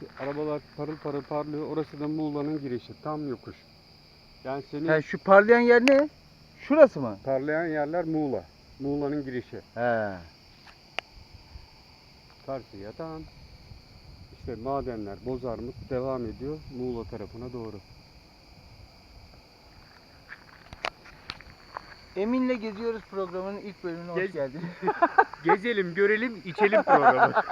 Şu arabalar parıl parıl parlıyor. Orası da Muğla'nın girişi. Tam yokuş. Yani senin Ha, şu parlayan yer ne? Şurası mı? parlayan yerler Muğla. Muğla'nın girişi. He. Karşıya tam. İşte madenler, bozarmık devam ediyor Muğla tarafına doğru. Emin'le Geziyoruz programının ilk bölümüne hoş Gez- geldin. Gezelim, görelim, içelim programı.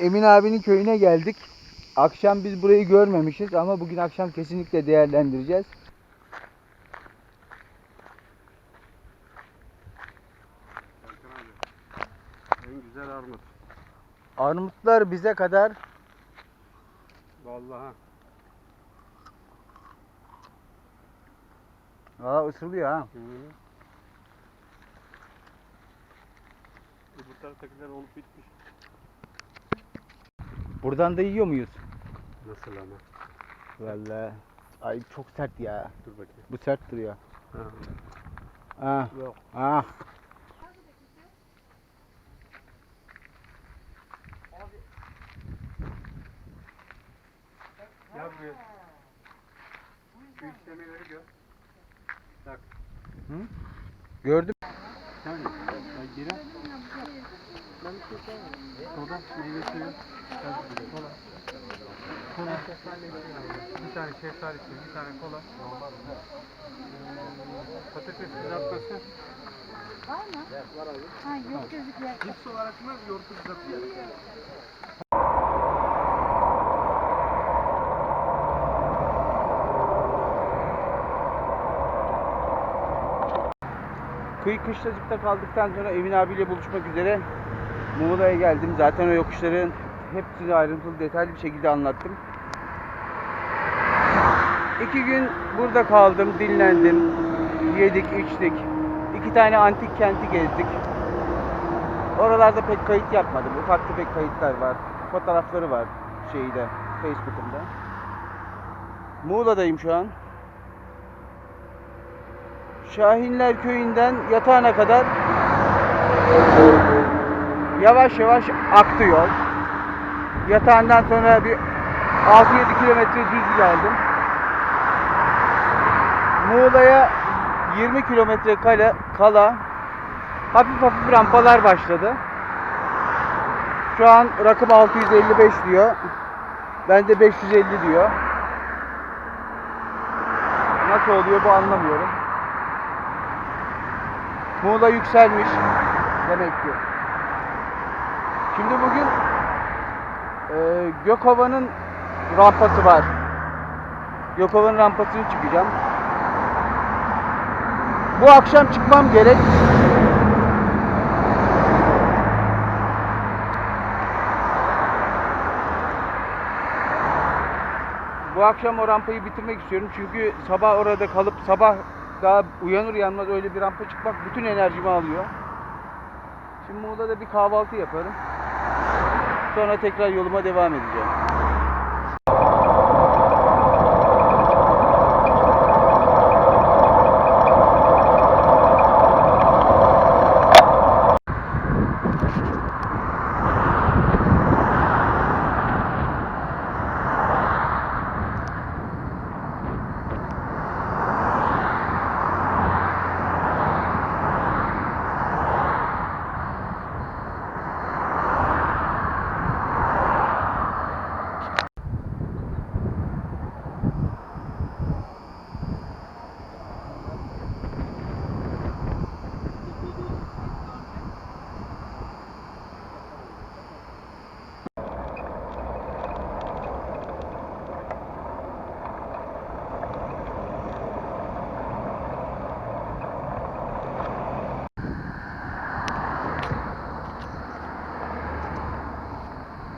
Emin abinin köyüne geldik. Akşam biz burayı görmemişiz ama bugün akşam kesinlikle değerlendireceğiz. en güzel armut. Armutlar bize kadar Vallahi. Aa ısırılıyor ha. Hı. Öbür taraftakiler olup bitmiş. Buradan da yiyor muyuz? Nasıl ama? Vallahi. Ay çok sert ya. Dur bakayım. Bu sert duruyor. Ha. Ah. Yok. Ah. Gel buraya. Şu işlemeleri gör. Bak. Gördüm. Sen Ay geri. Ben bir şey söyleyeyim. Soda, meyve suyu. Kola. Kola. Bir tane şeftali suyu, bir tane kola. Patates kızartması. Var mı? Ha yok gözüküyor. Cips olarak mı, yoğurtlu kızartması? Kıyı Kışlacık'ta kaldıktan sonra Emin abiyle buluşmak üzere Muğla'ya geldim. Zaten o yokuşların hepsini ayrıntılı detaylı bir şekilde anlattım. İki gün burada kaldım, dinlendim. Yedik, içtik. İki tane antik kenti gezdik. Oralarda pek kayıt yapmadım. Ufak tefek kayıtlar var. Fotoğrafları var şeyde, Facebook'umda. Muğla'dayım şu an. Şahinler köyünden yatağına kadar yavaş yavaş aktı yol. Yatağından sonra bir 6-7 kilometre düz geldim. Muğla'ya 20 kilometre kala, kala hafif hafif rampalar başladı. Şu an rakım 655 diyor. Ben de 550 diyor. Nasıl oluyor bu anlamıyorum. Muğla yükselmiş demek ki. Şimdi bugün e, Gökova'nın rampası var. Gökova'nın rampasını çıkacağım. Bu akşam çıkmam gerek. Bu akşam o rampayı bitirmek istiyorum çünkü sabah orada kalıp sabah daha uyanır uyanmaz öyle bir rampa çıkmak bütün enerjimi alıyor. Şimdi Muğla'da bir kahvaltı yaparım. Sonra tekrar yoluma devam edeceğim.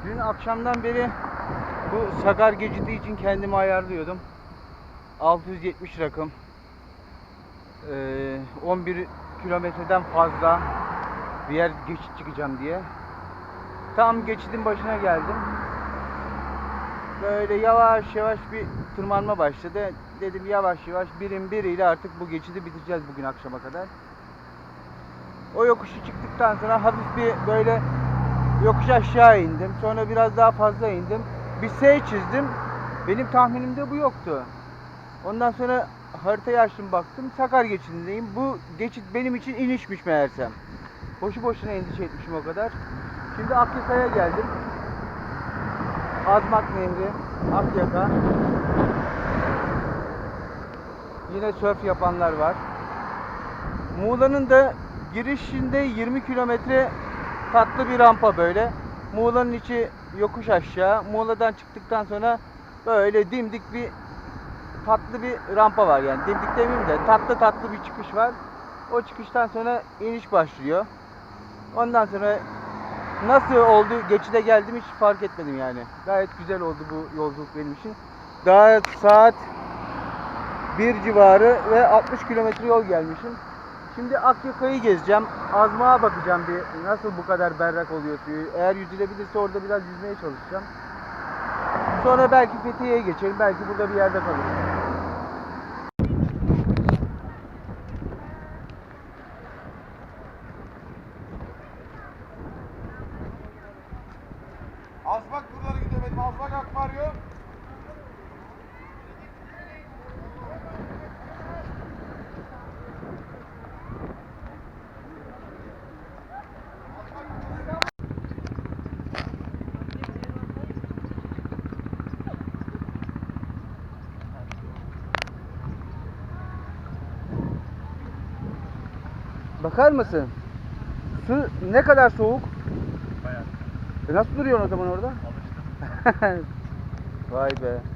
Dün akşamdan beri bu Sagar geçidi için kendimi ayarlıyordum. 670 rakım. Ee, 11 kilometreden fazla bir yer geçit çıkacağım diye. Tam geçidin başına geldim. Böyle yavaş yavaş bir tırmanma başladı. Dedim yavaş yavaş birim biriyle artık bu geçidi bitireceğiz bugün akşama kadar. O yokuşu çıktıktan sonra hafif bir böyle yokuş aşağı indim. Sonra biraz daha fazla indim. Bir S çizdim. Benim tahminimde bu yoktu. Ondan sonra haritayı açtım baktım. Sakar geçidindeyim. Bu geçit benim için inişmiş meğersem. Boşu boşuna endişe etmişim o kadar. Şimdi Akyaka'ya geldim. Azmak Nehri, Akyaka. Yine sörf yapanlar var. Muğla'nın da girişinde 20 kilometre tatlı bir rampa böyle. Muğla'nın içi yokuş aşağı. Muğla'dan çıktıktan sonra böyle dimdik bir tatlı bir rampa var yani. Dimdik demeyeyim de tatlı tatlı bir çıkış var. O çıkıştan sonra iniş başlıyor. Ondan sonra nasıl oldu geçide geldim hiç fark etmedim yani. Gayet güzel oldu bu yolculuk benim için. Daha saat 1 civarı ve 60 kilometre yol gelmişim. Şimdi Akyaka'yı gezeceğim. Azmağa bakacağım bir nasıl bu kadar berrak oluyor suyu. Eğer yüzülebilirse orada biraz yüzmeye çalışacağım. Sonra belki Fethiye'ye geçerim. Belki burada bir yerde kalırım. Azmak buralara gidemedim. Azmak akvaryum. Bakar mısın? Su ne kadar soğuk? Bayağı. E nasıl duruyorsun o zaman orada? Alıştım. Vay be.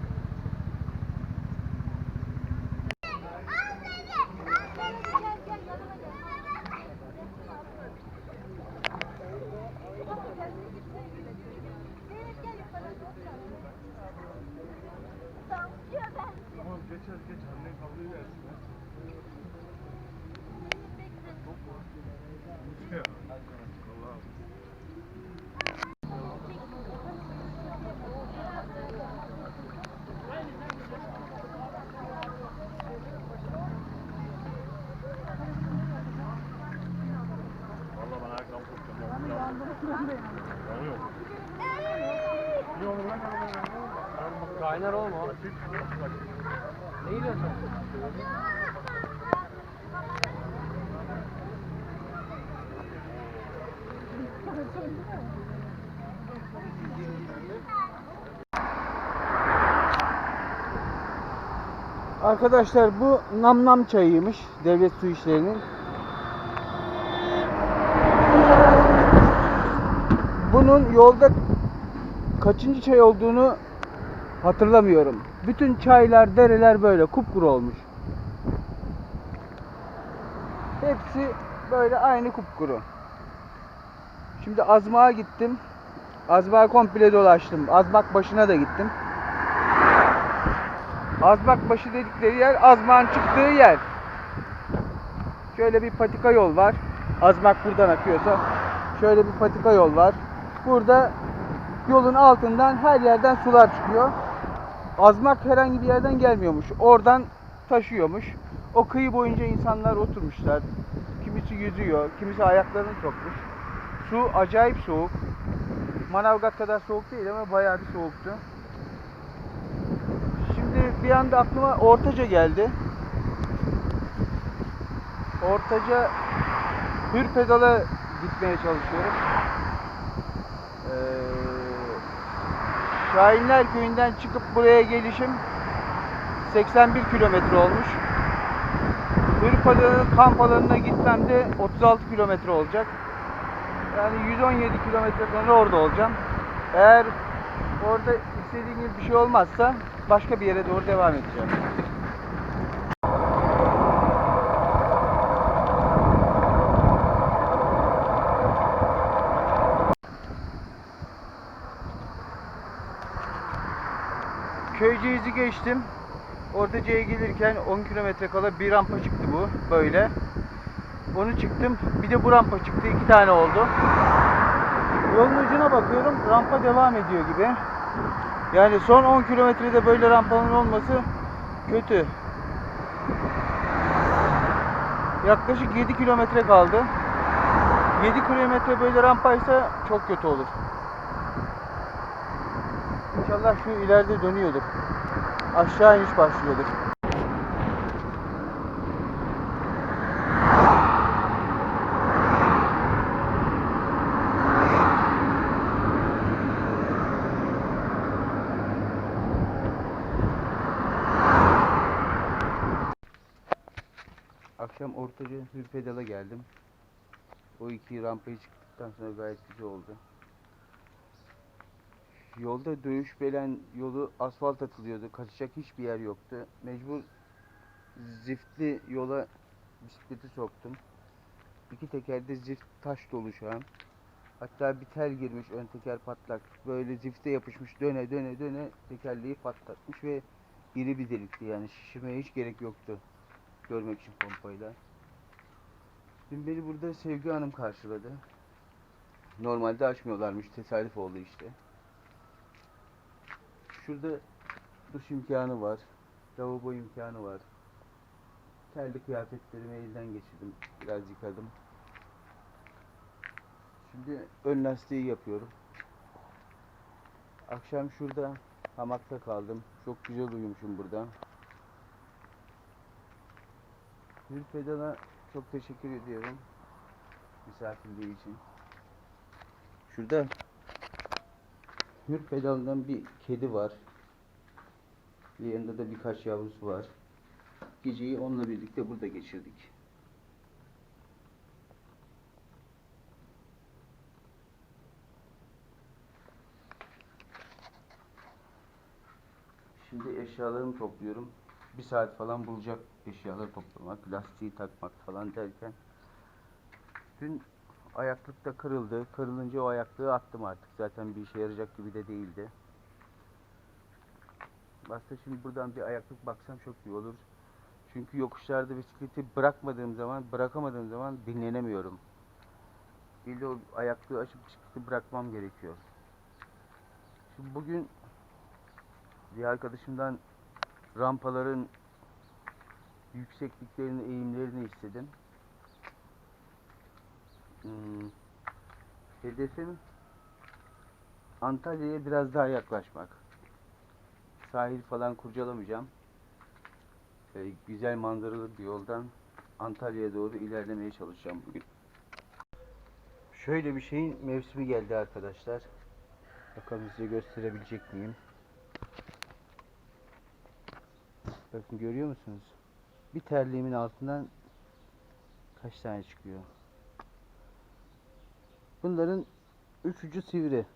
Arkadaşlar bu nam nam çayıymış devlet su işlerinin. Bunun yolda kaçıncı çay olduğunu hatırlamıyorum. Bütün çaylar, dereler böyle kupkuru olmuş. Hepsi böyle aynı kupkuru. Şimdi Azmak'a gittim. Azmak'ı komple dolaştım. Azmak başına da gittim. Azmak başı dedikleri yer Azmak'ın çıktığı yer. Şöyle bir patika yol var. Azmak buradan akıyorsa şöyle bir patika yol var. Burada yolun altından her yerden sular çıkıyor. Azmak herhangi bir yerden gelmiyormuş. Oradan taşıyormuş. O kıyı boyunca insanlar oturmuşlar. Kimisi yüzüyor, kimisi ayaklarını sokmuş. Su acayip soğuk. Manavgat kadar soğuk değil ama bayağı bir soğuktu. Şimdi bir anda aklıma Ortaca geldi. Ortaca Hürpedal'a gitmeye çalışıyorum. Ee, Şahinler Köyü'nden çıkıp buraya gelişim 81 kilometre olmuş. Hürpedal'ın kamp alanına gitmem de 36 kilometre olacak. Yani 117 kilometre sonra orada olacağım. Eğer orada istediğim gibi bir şey olmazsa başka bir yere doğru devam edeceğim. Köyceğiz'i geçtim. Ortaca'ya gelirken 10 kilometre kala bir rampa çıktı bu böyle. Onu çıktım. Bir de bu rampa çıktı. iki tane oldu. Yolun ucuna bakıyorum. Rampa devam ediyor gibi. Yani son 10 kilometrede böyle rampanın olması kötü. Yaklaşık 7 kilometre kaldı. 7 kilometre böyle rampaysa çok kötü olur. İnşallah şu ileride dönüyordur. Aşağı iniş başlıyordur. Akşam ortaca Hürpedal'a geldim. O iki rampayı çıktıktan sonra gayet güzel oldu. Yolda dövüş belen yolu asfalt atılıyordu. Kaçacak hiçbir yer yoktu. Mecbur ziftli yola bisikleti soktum. İki tekerde zift taş dolu şu an. Hatta bir tel girmiş ön teker patlak. Böyle zifte yapışmış döne döne döne tekerleği patlatmış ve iri bir delikti yani şişirmeye hiç gerek yoktu görmek için pompayla. Dün beni burada Sevgi Hanım karşıladı. Normalde açmıyorlarmış, tesadüf oldu işte. Şurada duş imkanı var, lavabo imkanı var. Terli kıyafetlerimi elden geçirdim, biraz yıkadım. Şimdi ön lastiği yapıyorum. Akşam şurada hamakta kaldım. Çok güzel uyumuşum burada. Gül Pedal'a çok teşekkür ediyorum. Misafirliği için. Şurada Hür Pedal'dan bir kedi var. Yanında da birkaç yavrusu var. Geceyi onunla birlikte burada geçirdik. Şimdi eşyalarımı topluyorum. Bir saat falan bulacak eşyaları toplamak, lastiği takmak falan derken dün ayaklık da kırıldı. Kırılınca o ayaklığı attım artık. Zaten bir işe yarayacak gibi de değildi. Aslında şimdi buradan bir ayaklık baksam çok iyi olur. Çünkü yokuşlarda bisikleti bırakmadığım zaman, bırakamadığım zaman dinlenemiyorum. İlle o ayaklığı açıp bisikleti bırakmam gerekiyor. Şimdi bugün bir arkadaşımdan rampaların yüksekliklerini, eğimlerini istedim. Hmm, hedefim Antalya'ya biraz daha yaklaşmak. Sahil falan kurcalamayacağım. Ee, güzel manzaralı bir yoldan Antalya'ya doğru ilerlemeye çalışacağım bugün. Şöyle bir şeyin mevsimi geldi arkadaşlar. Bakalım size gösterebilecek miyim? Bakın görüyor musunuz? Bir terliğimin altından kaç tane çıkıyor? Bunların üç ucu sivri.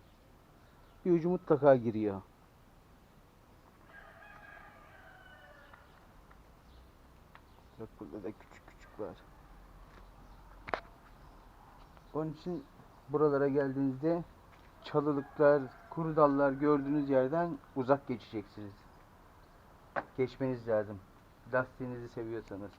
Bir ucu mutlaka giriyor. Bak burada da küçük küçük var. Onun için buralara geldiğinizde çalılıklar, kuru dallar gördüğünüz yerden uzak geçeceksiniz. Geçmeniz lazım. Lastiğinizi seviyorsanız.